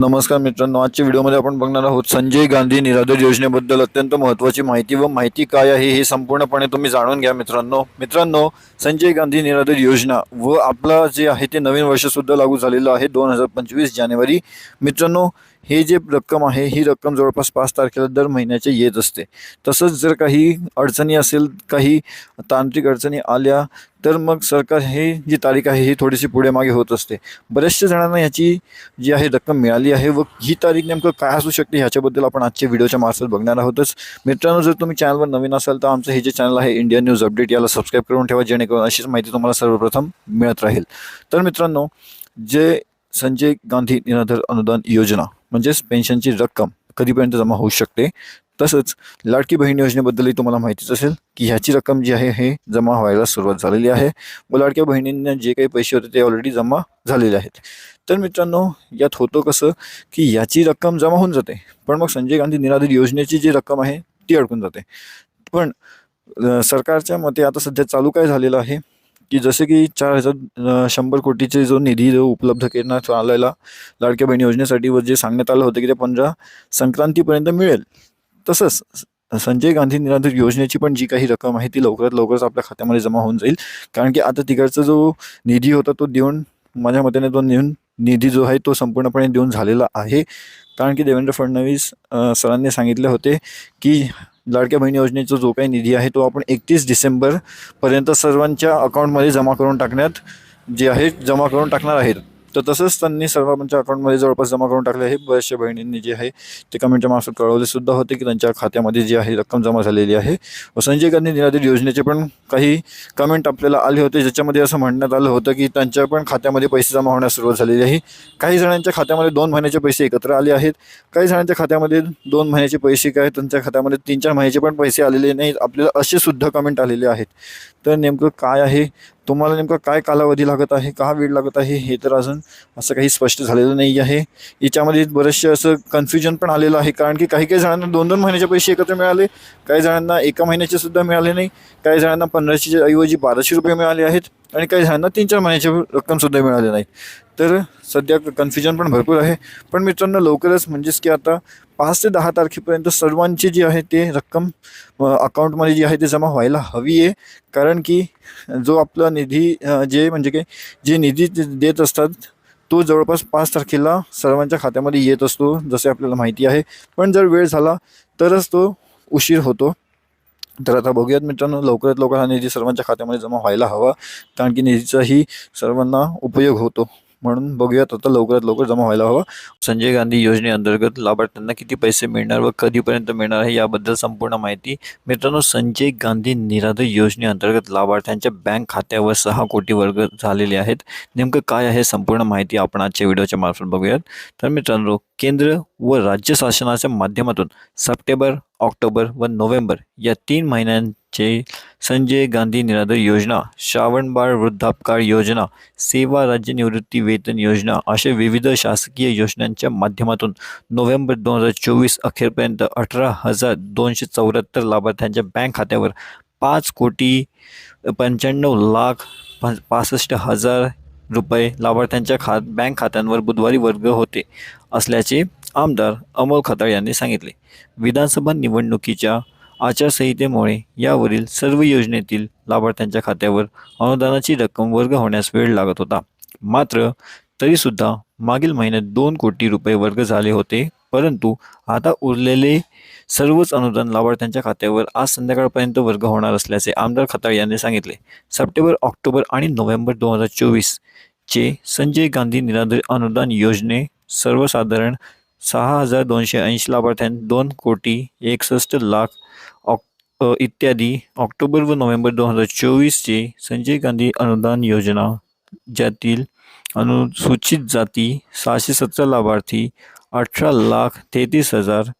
नमस्कार मित्रांनो आजच्या व्हिडिओमध्ये आपण बघणार आहोत संजय गांधी निराधार योजनेबद्दल अत्यंत महत्त्वाची माहिती व माहिती काय आहे हे संपूर्णपणे तुम्ही जाणून घ्या मित्रांनो. मित्रांनो संजय गांधी निराधार योजना व आपला जे आहे ते नवीन वर्षसुद्धा लागू झालेलं आहे दोन हजार पंचवीस जानेवारी. मित्रांनो हे जे रक्कम आहे ही रक्कम जवळपास पाच तारखेला दर महिन्याच्या येत असते. तसंच जर काही अडचणी असेल काही तांत्रिक अडचणी आल्या तर मग सरकार हे जी तारीख आहे ही थोडीशी पुढे मागे होत असते. बऱ्याचशा जणांना ह्याची जी आहे रक्कम मिळाली आहे व ही तारीख नेमकं काय असू शकते ह्याच्याबद्दल आपण आजच्या व्हिडिओच्या मार्फत बघणार आहोतच. मित्रांनो जर तुम्ही चॅनलवर नवीन असाल तर आमचं हे जे चॅनल आहे इंडिया न्यूज अपडेट याला सबस्क्राईब करून ठेवा जेणेकरून अशीच माहिती तुम्हाला सर्वप्रथम मिळत राहील. तर मित्रांनो जे संजय गांधी निराधार अनुदान योजना. म्हणजेच पेन्शनची रक्कम कधीपर्यंत जमा होऊ शकते? तसंच लाडकी बहीण योजनेबद्दलही तुम्हाला माहितीच असेल की ह्याची रक्कम जी आहे हे जमा व्हायला सुरुवात झालेली आहे. व लाडक्या बहिणींना जे काही पैसे होते ते ऑलरेडी जमा झालेले आहेत. तर मित्रांनो यात होतं कसं की याची रक्कम जमा होऊन जाते पण मग संजय गांधी निराधार योजनेची जी रक्कम आहे ती अडकून जाते. पण सरकारच्या मते आता सध्या चालू काय झालेलं आहे? की जसे की चार हजार शंभर कोटीचे जो निधी जो उपलब्ध करण्यात आलेला लाडक्या बहिणी योजनेसाठी व जे सांगण्यात आलं होतं की ते पंधरा संक्रांतीपर्यंत मिळेल. तसंच संजय गांधी निराधार योजनेची पण जी काही रक्कम आहे ती लवकरात लवकरच आपल्या खात्यामध्ये जमा होऊन जाईल. कारण की आता तिकडचा जो निधी होता तो देऊन माझ्या मतेने तो नेऊन निधी जो आहे तो संपूर्णपणे देऊन झालेला आहे. कारण की देवेंद्र फडणवीस सरांनी सांगितले होते की लाडक्या बहिणी योजनेचा जो काही निधी आहे तो आपण एकतीस डिसेंबरपर्यंत सर्वांच्या अकाउंटमध्ये जमा करून टाकण्यात जे आहे जमा करून टाकणार आहेत. तर तसंच त्यांनी सर्वांच्या अकाउंटमध्ये जवळपास जमा करून टाकले आहे. बऱ्याचशा बहिणींनी जे आहे ते कमेंटच्या मार्फत कळवले सुद्धा होते की त्यांच्या खात्यामध्ये जी आहे रक्कम जमा झालेली आहे. व संजय गांधी निराधार योजनेचे पण काही कमेंट आपल्याला आले होते ज्याच्यामध्ये असं म्हणण्यात आलं होतं की त्यांच्या पण खात्यामध्ये पैसे जमा होण्यास सुरुवात झालेली आहे. काही जणांच्या खात्यामध्ये दोन महिन्याचे पैसे एकत्र आले आहेत. काही जणांच्या खात्यामध्ये दोन महिन्याचे पैसे काय त्यांच्या खात्यामध्ये तीन चार महिन्याचे पण पैसे आलेले नाहीत. आपल्याला असे सुद्धा कमेंट आलेले आहेत. तर नेमकं काय आहे? तुम्हाला नेमका काय कालावधी लागत आहे का वेळ लागत आहे हे तर अजून असं काही स्पष्ट झालेलं नाही आहे. याच्यामध्ये बरेचसे असं कन्फ्युजन पण आलेलं आहे कारण की काही काही जणांना दोन दोन महिन्याचे पैसे एकत्र मिळाले काही जणांना एका महिन्याचे सुद्धा मिळाले नाही काही जणांना पंधराशे ऐवजी बाराशे रुपये मिळाले आहेत. आणि काही जणांना तीन चार महिन्याची रक्कमसुद्धा मिळाली नाही. तर सध्या कन्फ्युजन पण भरपूर आहे. पण मित्रांनो लवकरच म्हणजेच की आता पाच ते दहा तारखेपर्यंत सर्वांची जी आहे ते रक्कम अकाउंटमध्ये जी आहे ते जमा व्हायला हवी आहे. कारण की जो आपला निधी जे म्हणजे काय जे निधी देत असतात तो जवळपास पाच तारखेला सर्वांच्या खात्यामध्ये येत असतो जसे आपल्याला माहिती आहे. पण जर वेळ झाला तरच तो उशीर होतो. तर आता बघूयात मित्रांनो लवकरात लवकर हा निधी सर्वांच्या खात्यामध्ये जमा व्हायला हवा कारण की निधीचाही सर्वांना उपयोग होतो. म्हणून बघूयात आता लवकरात लवकर जमा व्हायला हवा. संजय गांधी योजनेअंतर्गत लाभार्थ्यांना किती पैसे मिळणार व कधीपर्यंत मिळणार आहे याबद्दल संपूर्ण माहिती मित्रांनो संजय गांधी निराधार योजनेअंतर्गत लाभार्थ्यांच्या बँक खात्यावर सहा कोटी वर्ग झालेले आहेत. नेमकं काय आहे संपूर्ण माहिती आपण आजच्या व्हिडिओच्या मार्फत बघूयात. तर मित्रांनो केंद्र व राज्य शासनाच्या माध्यमातून सप्टेंबर ऑक्टोबर व नोव्हेंबर या तीन महिन्यांचे संजय गांधी निराधार योजना श्रावणबाळ वृद्धापकाळ योजना सेवा राज्य निवृत्ती वेतन योजना अशा विविध शासकीय योजनांच्या माध्यमातून नोव्हेंबर दोन हजार चोवीस अखेरपर्यंत अठरा हजार दोनशे चौऱ्याहत्तर लाभार्थ्यांच्या बँक खात्यावर पाच कोटी पंच्याण्णव लाख पासष्ट हजार रुपये लाभार्थ्यांच्या खात बँक खात्यांवर बुधवारी वर्ग होते असल्याचे आमदार अमोल खताळ यांनी सांगितले. विधानसभा निवडणुकीच्या आचारसंहितेमुळे यावरील सर्व योजनेतील लाभार्थ्यांच्या खात्यावर अनुदानाची रक्कम वर्ग होण्यास वेळ लागत होता. मात्र तरीसुद्धा मागील महिन्यात दोन कोटी रुपये वर्ग झाले होते. परंतु आता उरलेले सर्वच अनुदान लाभार्थ्यांच्या खात्यावर आज संध्याकाळपर्यंत वर्ग होणार असल्याचे आमदार खताळ यांनी सांगितले. सप्टेंबर ऑक्टोबर आणि नोव्हेंबर दोन हजार चोवीसचे संजय गांधी निराधार अनुदान योजने सर्वसाधारण सहा हजार दोनशे ऐंशी लाभार्थ्यां दोन कोटी एकसष्ट लाख ऑक इत्यादी ऑक्टोबर व नोव्हेंबर दोन हजार चोवीसचे संजय गांधी अनुदान योजना ज्यातील अनुसूचित जाती सहाशे सतरा लाभार्थी अठरा लाख तेहतीस हजार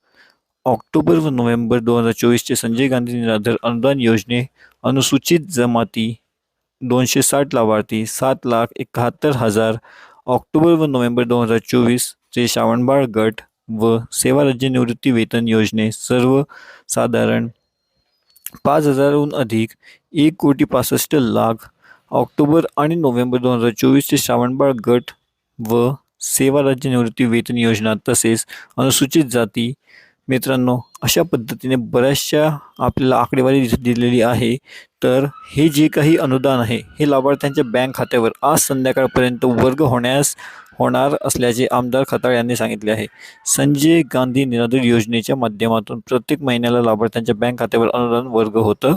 ऑक्टोबर व नोव्हेंबर दोन हजार चोवीसचे संजय गांधी निराधार अनुदान योजने अनुसूचित जमाती दोनशे साठ लाभार्थी सात लाख एकाहत्तर हजार ऑक्टोबर व नोव्हेंबर दोन हजार चोवीस चे श्रावणबाळ गट व सेवा राज्य निवृत्ती वेतन योजने सर्व साधारण पाच हजारहून अधिक एक कोटी पासष्ट लाख ऑक्टोबर आणि नोव्हेंबर दोन हजार चोवीसचे श्रावणबाळ गट व सेवा राज्य निवृत्ती वेतन योजना तसेच अनुसूचित जाती मित्रांनो अशा पद्धतीने बऱ्याचशा आपल्याला आकडेवारी दिलेली आहे. तर हे जे काही अनुदान आहे हे लाभार्थ्यांच्या बँक खात्यावर आज संध्याकाळपर्यंत वर्ग होण्यास होणार असल्याचे आमदार खताळ यांनी सांगितले आहे. संजय गांधी निराधार योजनेच्या माध्यमातून प्रत्येक महिन्याला लाभार्थ्यांच्या बँक खात्यावर अनुदान वर्ग होतं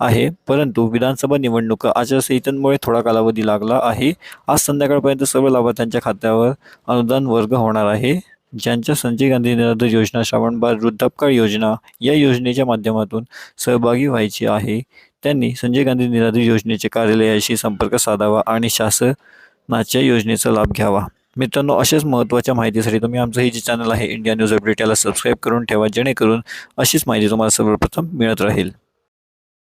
आहे. परंतु विधानसभा निवडणुका आचारसंहितांमुळे थोडा कालावधी लागला आहे. आज संध्याकाळपर्यंत सर्व लाभार्थ्यांच्या खात्यावर अनुदान वर्ग होणार आहे. ज्यांच्या संजय गांधी निराधार योजना श्रावणबाळ वृद्धापकाळ योजना या योजनेच्या माध्यमातून सहभागी व्हायचे आहे त्यांनी संजय गांधी निराधार योजनेच्या कार्यालयाशी संपर्क साधावा आणि शासनाच्या योजनेचा लाभ घ्यावा. मित्रांनो अशाच महत्त्वाच्या माहितीसाठी तुम्ही आमचं हे जे चॅनल आहे इंडिया न्यूज अपडेट याला सबस्क्राईब करून ठेवा जेणेकरून अशीच माहिती तुम्हाला सर्वप्रथम मिळत राहील.